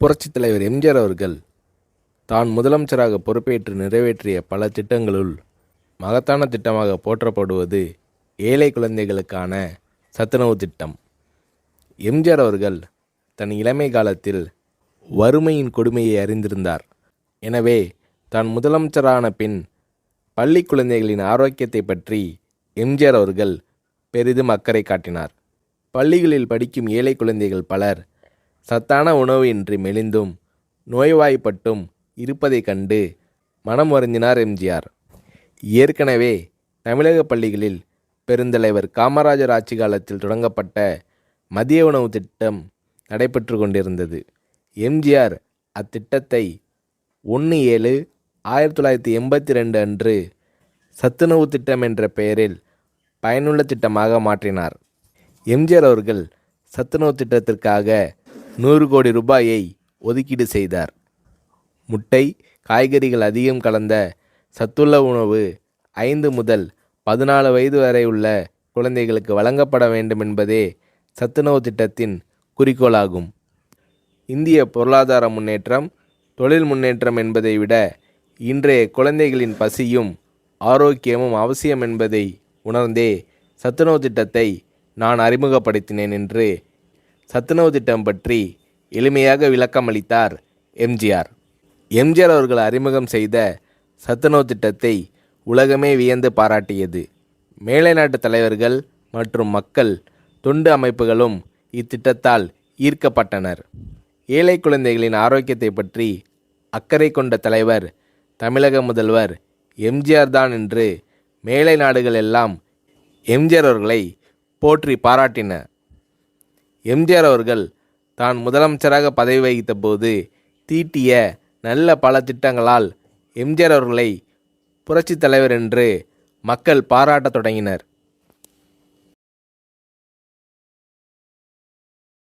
புரட்சித் தலைவர் எம்ஜிஆர் அவர்கள் தான் முதலமைச்சராக பொறுப்பேற்று நிறைவேற்றிய பல திட்டங்களுள் மகத்தான திட்டமாக போற்றப்படுவது ஏழை குழந்தைகளுக்கான சத்துணவு திட்டம். எம்ஜிஆர் அவர்கள் தன் இளமை காலத்தில் வறுமையின் கொடுமையை அறிந்திருந்தார். எனவே தான் முதலமைச்சரான பின் பள்ளி குழந்தைகளின் ஆரோக்கியத்தை பற்றி எம்ஜிஆர் அவர்கள் பெரிதும் அக்கறை காட்டினார். பள்ளிகளில் படிக்கும் ஏழை குழந்தைகள் பலர் சத்தான உணவு இன்றி மெலிந்தும் நோய்வாய்ப்பட்டும் இருப்பதைக் கண்டு மனம் வருந்தினார் எம்ஜிஆர். ஏற்கனவே தமிழக பள்ளிகளில் பெருந்தலைவர் காமராஜர் ஆட்சி காலத்தில் தொடங்கப்பட்ட மதிய உணவு திட்டம் நடைபெற்று கொண்டிருந்தது. எம்ஜிஆர் அத்திட்டத்தை ஒன்று ஏழு ஆயிரத்தி தொள்ளாயிரத்தி எண்பத்தி ரெண்டு அன்று சத்துணவு திட்டம் என்ற பெயரில் பயனுள்ள திட்டமாக மாற்றினார். எம்ஜிஆர் அவர்கள் சத்துணவு திட்டத்திற்காக நூறு கோடி ரூபாயை ஒதுக்கீடு செய்தார். முட்டை காய்கறிகள் அதிகம் கலந்த சத்துள்ள உணவு ஐந்து முதல் பதினாலு வயது வரை உள்ள குழந்தைகளுக்கு வழங்கப்பட வேண்டும் என்பதே சத்துணவு திட்டத்தின் குறிக்கோளாகும். இந்திய பொருளாதார முன்னேற்றம் தொழில் முன்னேற்றம் என்பதை விட இன்றைய குழந்தைகளின் பசியும் ஆரோக்கியமும் அவசியம் என்பதை உணர்ந்தே சத்துணவு திட்டத்தை நான் அறிமுகப்படுத்தினேன் என்று சத்துணவு திட்டம் பற்றி எளிமையாக விளக்கமளித்தார் எம்ஜிஆர். எம்ஜிஆர் அவர்கள் அறிமுகம் செய்த சத்துணவு திட்டத்தை உலகமே வியந்து பாராட்டியது. மேலை நாட்டு தலைவர்கள் மற்றும் மக்கள் தொண்டு அமைப்புகளும் இத்திட்டத்தால் ஈர்க்கப்பட்டனர். ஏழை குழந்தைகளின் ஆரோக்கியத்தை பற்றி அக்கறை கொண்ட தலைவர் தமிழக முதல்வர் எம்ஜிஆர் தான் என்று மேலை நாடுகள் எல்லாம் எம்ஜிஆர் அவர்களை போற்றி பாராட்டின எம்ஜிஆர் அவர்கள் தான் முதலமைச்சராக பதவி வகித்த போது தீட்டிய நல்ல பல திட்டங்களால் எம்ஜிஆர் அவர்களை புரட்சித் தலைவர் என்று மக்கள் பாராட்டத் தொடங்கினர்.